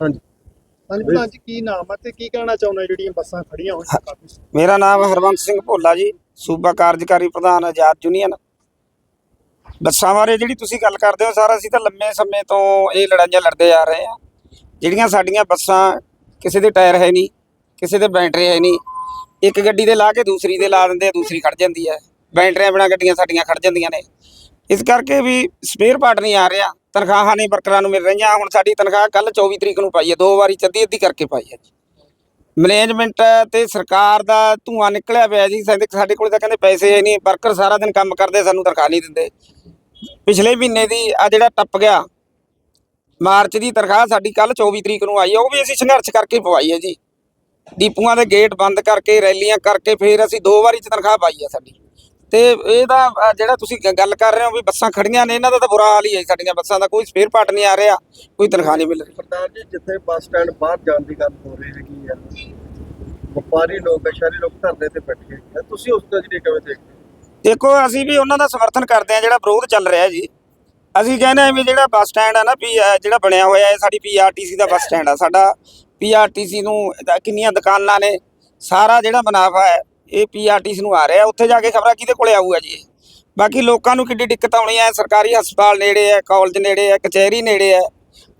ਹਾਂਜੀ। ਹਾਂਜੀ ਪ੍ਰਧਾਨ ਜੀ ਕੀ ਨਾਮ ਹੈ ਤੇ ਕੀ ਕਹਿਣਾ ਚਾਹੁੰਦੇ ਹੋ ਜਿਹੜੀਆਂ ਬੱਸਾਂ ਖੜੀਆਂ ਹੋਈਆਂ ਕਾਫੀ? ਮੇਰਾ ਨਾਮ ਹਰਵੰਤ ਸਿੰਘ ਭੋਲਾ ਜੀ ਸੂਬਾ ਕਾਰਜਕਾਰੀ ਪ੍ਰਧਾਨ ਆਜ਼ਾਦ ਯੂਨੀਅਨ। ਬੱਸਾਂ ਬਾਰੇ ਜਿਹੜੀ ਤੁਸੀਂ ਗੱਲ ਕਰਦੇ ਹੋ ਸਾਰਾ ਅਸੀਂ ਤਾਂ ਲੰਮੇ ਸਮੇਂ ਤੋਂ ਇਹ ਲੜਾਈਆਂ ਲੜਦੇ ਆ ਰਹੇ ਆ ਜਿਹੜੀਆਂ ਸਾਡੀਆਂ ਬੱਸਾਂ ਕਿਸੇ ਦੇ ਟਾਇਰ ਹੈ ਨਹੀਂ ਕਿਸੇ ਦੇ ਬੈਟਰੀ ਹੈ ਨਹੀਂ। ਇੱਕ ਗੱਡੀ ਦੇ ਲਾ ਕੇ ਦੂਸਰੀ ਦੇ ਲਾ ਦਿੰਦੇ ਆ ਦੂਸਰੀ ਖੜ ਜਾਂਦੀ ਹੈ। ਬੈਟਰੀਆਂ ਬਿਨਾ ਗੱਡੀਆਂ ਸਾਡੀਆਂ ਖੜ ਜਾਂਦੀਆਂ ਨੇ। ਇਸ ਕਰਕੇ ਵੀ ਸਪੇਅਰ ਪਾਰਟ ਨਹੀਂ ਆ ਰਿਹਾ। ਤਨਖਾਹਾਂ ਨਹੀਂ ਵਰਕਰਾਂ ਨੂੰ ਮਿਲ ਰਹੀਆਂ। ਹੁਣ ਸਾਡੀ ਤਨਖਾਹ ਕੱਲ 24 ਤਰੀਕ ਨੂੰ ਪਾਈ ਹੈ। ਦੋ ਵਾਰੀ ਚੱਦੀ ਅੱਧੀ ਕਰਕੇ ਪਾਈ ਹੈ ਜੀ। ਮੈਨੇਜਮੈਂਟ ਤੇ ਸਰਕਾਰ ਦਾ ਧੂਆਂ ਨਿਕਲਿਆ ਪਿਆ ਜੀ। ਸਾਡੇ ਸਾਡੇ ਕੋਲ ਤਾਂ ਕਹਿੰਦੇ ਪੈਸੇ ਨਹੀਂ। ਵਰਕਰ ਸਾਰਾ ਦਿਨ ਕੰਮ ਕਰਦੇ, ਸਾਨੂੰ ਤਨਖਾਹ ਨਹੀਂ ਦਿੰਦੇ। ਪਿਛਲੇ ਮਹੀਨੇ ਦੀ ਆ ਜਿਹੜਾ ਟੱਪ ਗਿਆ, ਮਾਰਚ ਦੀ ਤਨਖਾਹ ਸਾਡੀ ਕੱਲ 24 ਤਰੀਕ ਨੂੰ ਆਈ ਹੈ। ਉਹ ਵੀ ਅਸੀਂ ਸੰਘਰਸ਼ ਕਰਕੇ ਪਵਾਈ ਹੈ ਜੀ। ਡੀਪੂਆਂ ਦੇ ਗੇਟ ਬੰਦ ਕਰਕੇ, ਰੈਲੀਆਂ ਕਰਕੇ, ਫਿਰ ਅਸੀਂ ਦੋ ਵਾਰੀ ਤਨਖਾਹ ਪਾਈ ਹੈ ਸਾਡੀ। ਤੇ ਇਹਦਾ ਜਿਹੜਾ ਤੁਸੀਂ ਗੱਲ ਕਰ ਰਹੇ ਹੋ ਵੀ ਬੱਸਾਂ ਖੜੀਆਂ ਨੇ ਇਹਨਾਂ ਦਾ ਤਾਂ ਬੁਰਾ ਹਾਲ ਹੀ ਹੈ ਸਾਡੀਆਂ ਬੱਸਾਂ ਦਾ ਕੋਈ ਸਪੇਅਰ ਪਾਰਟ ਨਹੀਂ ਆ ਰਿਹਾ ਕੋਈ ਤਨਖਾਹ ਨਹੀਂ ਮਿਲ ਰਹੀ। ਸਰਦਾਰ ਜੀ ਜਿੱਥੇ ਬੱਸ ਸਟੈਂਡ ਬਾਹਰ ਜਾਣ ਦੀ ਗੱਲ ਹੋ ਰਹੀ ਹੈਗੀ ਆ ਵਪਾਰੀ ਲੋਕ ਸ਼ਹਿਰੀ ਲੋਕ ਧਰਨੇ ਤੇ ਬੈਠੇ ਆ। ਤੁਸੀਂ ਉਸ ਤਜਰੀਬੇ ਕਿਵੇਂ ਦੇਖਦੇ? ਦੇਖੋ ਅਸੀਂ ਵੀ ਉਹਨਾਂ ਦਾ ਸਮਰਥਨ ਕਰਦੇ ਆ ਜਿਹੜਾ ਵਿਰੋਧ ਚੱਲ ਰਿਹਾ ਜੀ। ਅਸੀਂ ਕਹਿੰਦੇ ਆ ਵੀ ਜਿਹੜਾ ਬੱਸ ਸਟੈਂਡ ਆ ਨਾ ਪੀ ਜਿਹੜਾ ਬਣਿਆ ਹੋਇਆ ਹੈ ਸਾਡੀ ਪੀਆਰਟੀਸੀ ਦਾ ਬੱਸ ਸਟੈਂਡ ਆ। ਸਾਡਾ ਪੀਆਰਟੀਸੀ ਨੂੰ ਕਿੰਨੀਆਂ ਦੁਕਾਨਾਂ ਨੇ ਸਾਰਾ ਜਿਹੜਾ ਮੁਨਾਫਾ ਹੈ ਇਹ ਪੀਆਰਟੀਸੀ ਨੂੰ ਆ ਰਿਹਾ ਉੱਥੇ ਜਾ ਕੇ ਖਬਰਾਂ ਕਿਹਦੇ ਕੋਲੇ ਆਊਗਾ ਜੀ? ਬਾਕੀ ਲੋਕਾਂ ਨੂੰ ਕਿੱਡੀ ਦਿੱਕਤ ਆਉਣੀ ਹੈ ਸਰਕਾਰੀ ਹਸਪਤਾਲ ਨੇੜੇ ਹੈ ਕਾਲਜ ਨੇੜੇ ਹੈ ਕਚਹਿਰੀ ਨੇੜੇ ਹੈ।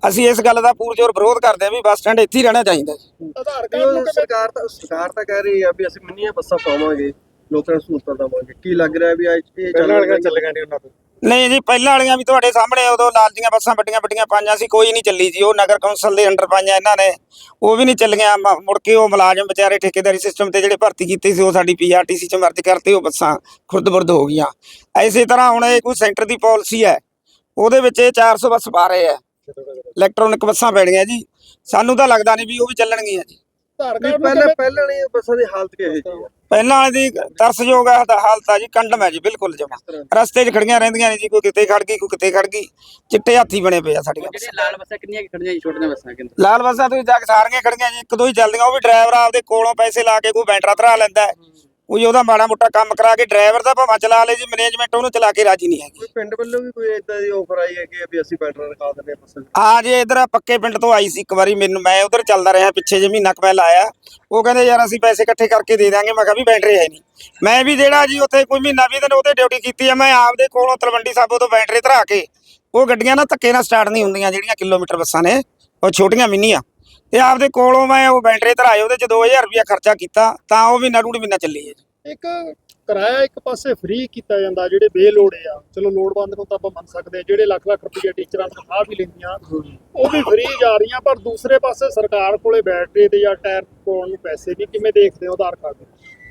ਅਸੀਂ ਇਸ ਗੱਲ ਦਾ ਪੂਰਜੋਰ ਵਿਰੋਧ ਕਰਦੇ ਆ ਵੀ ਬੱਸ ਸਟੈਂਡ ਇੱਥੇ ਹੀ ਰਹਿਣਾ ਚਾਹੀਦਾ ਜੀ। ਆਧਾਰ ਕਾਰਡ ਨੂੰ ਸਰਕਾਰ ਤਾਂ ਸਰਕਾਰ ਤਾਂ ਕਹਿ ਰਹੀ ਆ ਵੀ ਅਸੀਂ ਮਿੰਨੀਆਂ ਬੱਸਾਂ ਪਾਵਾਂਗੇ। ਲੋਕਾਂ ਨੂੰ ਸਹੂਲਤਾਂ ਦੇਵਾਂਗੇ। ਕੀ ਲੱਗ ਰਿਹਾ ਵੀ ਅੱਜ ਇਹ ਚੱਲ ਰਿਹਾ ਚੱਲੇਗਾ ਨਹੀਂ ਉਹਨਾਂ ਤੋਂ। ਨਹੀਂ ਜੀ ਪਹਿਲਾਂ ਵਾਲੀਆਂ ਵੀ ਤੁਹਾਡੇ ਸਾਹਮਣੇ ਉਦੋਂ ਲਾਲ ਦੀਆਂ ਬੱਸਾਂ ਵੱਡੀਆਂ ਵੱਡੀਆਂ ਪਾਈਆਂ ਸੀ ਕੋਈ ਨਹੀਂ ਚੱਲੀ ਜੀ। ਉਹ ਨਗਰ ਕੌਂਸਲ ਦੇ ਅੰਡਰ ਪਾਈਆਂ ਇਹਨਾਂ ਨੇ। ਉਹ ਵੀ ਨਹੀਂ ਚੱਲੀਆਂ। ਮ- ਮੁੜ ਕੇ ਉਹ ਮੁਲਾਜ਼ਮ ਵਿਚਾਰੇ ਠੇਕੇਦਾਰੀ ਸਿਸਟਮ ਤੇ ਜਿਹੜੇ ਭਰਤੀ ਕੀਤੇ ਸੀ ਉਹ ਸਾਡੀ ਪੀਆਰਟੀਸੀ ਚ ਮਰਜ ਕਰਤੇ ਉਹ ਬੱਸਾਂ ਖੁਰਦ-ਬੁਰਦ ਹੋ ਗਈਆਂ। ਐਸੇ ਤਰ੍ਹਾਂ ਹੁਣ ਇਹ ਕੋਈ ਸੈਂਟਰ ਦੀ ਪਾਲਿਸੀ ਹੈ ਉਹਦੇ ਵਿੱਚ ਇਹ 400 ਬੱਸ ਪਾ ਰਹੇ ਆ ਇਲੈਕਟ੍ਰੋਨਿਕ ਬੱਸਾਂ ਪੈਣੀਆਂ ਜੀ। ਸਾਨੂੰ ਤਾਂ ਲੱਗਦਾ ਨਹੀਂ ਵੀ ਉਹ ਵੀ ਚੱਲਣਗੀਆਂ ਜੀ। ਆਧਾਰ ਨਹੀਂ ਕਾਰਡ ਨੂੰ ਪਹਿਲਾਂ ਪਹਿਲਾਂ ਵਾਲੀ ਬੱਸਾਂ ਦੀ ਹਾਲਤ ਕਿਹੋ ਜਿਹੀ ਆ? ਪਹਿਲਾਂ ਵਾਲੀ ਦੀ ਤਰਸਯੋਗ ਹੈ ਤਾਂ ਹਾਲਤ ਆ ਜੀ ਕੰਡਮ ਹੈ ਜੀ ਬਿਲਕੁਲ ਜਮਾ। ਰਸਤੇ 'ਚ ਖੜੀਆਂ ਰਹਿੰਦੀਆਂ ਨੇ ਜੀ ਕੋਈ ਕਿਤੇ ਖੜ ਗਈ ਕੋਈ ਕਿਤੇ ਖੜ ਗਈ। ਚਿੱਟੇ ਹਾਥੀ ਬਣੇ ਪਏ ਆ ਸਾਡੀਆਂ ਜਿਹੜੇ ਲਾਲ ਬੱਸਾਂ ਕਿੰਨੀਆਂ ਕੁ ਖੜੀਆਂ ਜੀ ਛੋਟੀਆਂ ਬੱਸਾਂ ਕਿੰਨੇ ਲਾਲ ਬੱਸਾਂ ਤੁਸੀਂ ਜਾ ਕੇ ਸਾਰੀਆਂ ਖੜੀਆਂ ਜੀ ਇੱਕ ਦੋ ਹੀ ਚੱਲਦੀਆਂ ਉਹ ਵੀ ਡਰਾਈਵਰ ਆਪਦੇ ਕੋਲੋਂ ਪੈਸੇ ਲਾ ਕੇ ਕੋਈ ਬੈਂਟਰਾ ਧਰਾ ਲੈਂਦਾ ਹੈ। ਕੋਈ ਉਹਦਾ ਮਾੜਾ ਮੋਟਾ ਕੰਮ ਕਰਾ ਕੇ ਡਰਾਈਵਰ ਦਾ ਭਾਵੇਂ ਚਲਾ ਲੇ ਜੀ ਮੈਨੇਜਮੈਂਟ ਉਹਨੂੰ ਚਲਾ ਕੇ ਰਾਜੀ ਨਹੀਂ ਹੈਗੀ। ਕੋਈ ਪਿੰਡ ਵੱਲੋਂ ਵੀ ਕੋਈ ਇਦਾਂ ਦੀ ਆਫਰ ਆਈ ਹੈ ਕਿ ਵੀ ਅਸੀਂ ਬੈਟਰ ਰਖਾ ਦਿੰਦੇ ਹਾਂ 'ਚ? ਆ ਜੇ ਇਧਰ ਪੱਕੇ ਪਿੰਡ ਤੋਂ ਆਈ ਸੀ ਇੱਕ ਵਾਰੀ ਮੈਨੂੰ ਮੈਂ ਉਧਰ ਚੱਲਦਾ ਰਿਹਾ ਪਿੱਛੇ ਜੇ ਮਹੀਨਾ ਕੁ ਪਹਿਲਾਂ ਆਇਆ। ਉਹ ਕਹਿੰਦੇ ਯਾਰ ਅਸੀਂ ਪੈਸੇ ਇਕੱਠੇ ਕਰਕੇ ਦੇ ਦਾਂਗੇ ਮੈਂ ਕਿਹਾ ਵੀ ਬੈਟਰੀ ਹੈ ਨਹੀਂ। ਮੈਂ ਵੀ ਜਿਹੜਾ ਜੀ ਉੱਥੇ ਕੋਈ ਮਹੀਨਾ ਵੀ ਦਿਨ ਉਹਤੇ ਡਿਊਟੀ ਕੀਤੀ ਆ ਮੈਂ ਆਪਦੇ ਕੋਲੋਂ ਤਲਵੰਡੀ ਸਾਬੋ ਤੋਂ ਬੈਟਰੀ ਧਰਾ ਕੇ ਉਹ ਗੱਡੀਆਂ ਨਾ ਧੱਕੇ ਨਾਲ ਸਟਾਰਟ ਨਹੀਂ ਹੁੰਦੀਆਂ ਜਿਹੜੀਆਂ ਕਿਲੋਮੀਟਰ ਬੱਸਾਂ ਨੇ ਉਹ ਛੋਟੀਆਂ ਮਿੰਨੀਆਂ। ਤੇ ਆਪਦੇ ਕੋਲੋਂ ਮੈਂ ਉਹ ਬੈਟਰੀ ਧਰਾਏ ਉਹਦੇ ਚ 2000 ਰੁਪਇਆ ਖਰਚਾ ਕੀਤਾ ਤਾਂ ਉਹ ਵੀ ਨਰੂੜ ਮਹੀਨਾ ਚੱਲੀ ਹੈ ਜੀ। ਇੱਕ ਕਿਰਾਇਆ ਇੱਕ ਪਾਸੇ ਫ੍ਰੀ ਕੀਤਾ ਜਾਂਦਾ ਜਿਹੜੇ ਬੇਲੋੜੇ ਆ ਚਲੋ ਲੋੜਵੰਦ ਨੂੰ ਤਾਂ ਆਪਾਂ ਮੰਨ ਸਕਦੇ ਆ ਜਿਹੜੇ ਲੱਖ ਲੱਖ ਰੁਪਏ ਟੀਚਰਾਂ ਤਨਖਾਹ ਵੀ ਲੈਂਦੀਆਂ ਉਹ ਵੀ ਫ੍ਰੀ ਜਾ ਰਹੀਆਂ ਪਰ ਦੂਸਰੇ ਪਾਸੇ ਸਰਕਾਰ ਕੋਲੇ ਬੈਟਰੀ ਤੇ ਜਾਂ ਟਾਇਰ ਪਾਉਣ ਨੂੰ ਪੈਸੇ ਨਹੀਂ ਕਿਵੇਂ ਦੇਖਦੇ ਹੋ ਆਧਾਰ ਕਾਰਡ?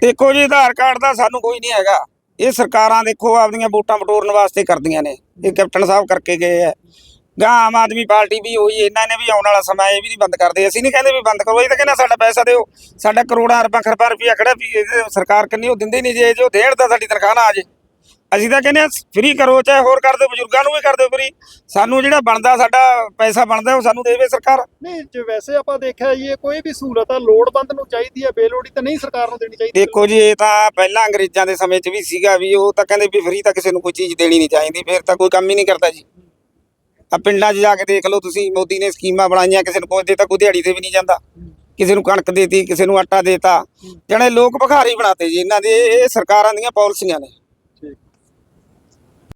ਦੇਖੋ ਜੀ ਆਧਾਰ ਕਾਰਡ ਦਾ ਸਾਨੂੰ ਕੋਈ ਨਹੀਂ ਹੈਗਾ। ਇਹ ਸਰਕਾਰਾਂ ਦੇਖੋ ਆਪਦੀਆਂ ਵੋਟਾਂ ਬਟੋਰਨ ਵਾਸਤੇ ਕਰਦੀਆਂ ਨੇ। ਇਹ ਕੈਪਟਨ ਸਾਹਿਬ ਕਰਕੇ ਗਏ ਆ। ਗਾਂ ਆਮ ਆਦਮੀ ਪਾਰਟੀ ਵੀ ਹੋਈ ਇਹਨਾਂ ਨੇ ਵੀ ਆਉਣ ਵਾਲਾ ਸਮਾਂ ਇਹ ਵੀ ਨਹੀਂ ਬੰਦ ਕਰਦੇ। ਅਸੀਂ ਨਹੀਂ ਕਹਿੰਦੇ ਵੀ ਬੰਦ ਕਰੋ ਇਹ ਤਾਂ ਕਹਿੰਦਾ ਸਾਡਾ ਪੈਸਾ ਦਿਓ। ਸਾਡਾ ਕਰੋੜਾਂ ਅਰਬਾਂ ਖਰਬਾਂ ਰੁਪਇਆ ਖੜਾ ਵੀ ਇਹਦੇ ਸਰਕਾਰ ਕੰਨੀ ਉਹ ਦਿੰਦੇ ਨਹੀਂ ਜੇ ਜੋ ਦੇਣ ਤਾਂ ਸਾਡੀ ਤਨਖਾਹ ਨਾ ਆ ਜੇ। ਅਸੀਂ ਤਾਂ ਕਹਿੰਦੇ ਆ ਫ੍ਰੀ ਕਰੋ ਚਾਹੇ ਹੋਰ ਕਰ ਦਿਓ ਬਜ਼ੁਰਗਾਂ ਨੂੰ ਵੀ ਕਰ ਦਿਓ ਫ੍ਰੀ ਸਾਨੂੰ ਜਿਹੜਾ ਬਣਦਾ ਸਾਡਾ ਪੈਸਾ ਬਣਦਾ ਉਹ ਸਾਨੂੰ ਦੇਵੇ ਸਰਕਾਰ। ਨਹੀਂ ਜੇ ਵੈਸੇ ਆਪਾਂ ਦੇਖਿਆ ਜੀ ਇਹ ਕੋਈ ਵੀ ਸਹੂਲਤ ਆ ਲੋੜਵੰਦ ਨੂੰ ਚਾਹੀਦੀ ਹੈ ਬੇਲੋੜੀ ਤਾਂ ਨਹੀਂ ਸਰਕਾਰ ਨੂੰ ਦੇਣੀ ਚਾਹੀਦੀ। ਦੇਖੋ ਜੀ ਇਹ ਤਾਂ ਪਹਿਲਾਂ ਅੰਗਰੇਜ਼ਾਂ ਦੇ ਸਮੇਂ 'ਚ ਵੀ ਸੀਗਾ ਵੀ ਉਹ ਤਾਂ ਕਹਿੰਦੇ ਵੀ ਫ੍ਰੀ ਤਾਂ ਕਿਸੇ ਨੂੰ ਕੋਈ ਚੀਜ਼ ਦੇਣੀ ਨਹੀਂ ਚਾਹੀਦੀ ਫਿਰ ਤਾਂ ਕੋਈ ਕੰਮ ਹੀ ਨਹੀਂ ਕਰਦਾ ਜੀ। ਆ ਪਿੰਡਾਂ 'ਚ ਜਾ ਕੇ ਦੇਖ ਲਓ ਤੁਸੀਂ ਮੋਦੀ ਨੇ ਸਕੀਮਾਂ ਬਣਾਈਆਂ ਕਿਸੇ ਨੂੰ ਪੁੱਛਦੇ ਤਾਂ ਕੋਈ ਦਿਹਾੜੀ ਤੇ ਵੀ ਨਹੀਂ ਜਾਂਦਾ। ਕਿਸੇ ਨੂੰ ਕਣਕ ਦੇਤੀ ਕਿਸੇ ਨੂੰ ਆਟਾ ਦੇਤਾ। ਜਣੇ ਲੋਕ ਭਿਖਾਰੀ ਬਣਾਤੇ ਜੀ ਇਹਨਾਂ ਦੇ ਇਹ ਇਹ ਸਰਕਾਰਾਂ ਦੀਆਂ ਪਾਲਿਸੀਆਂ ਨੇ।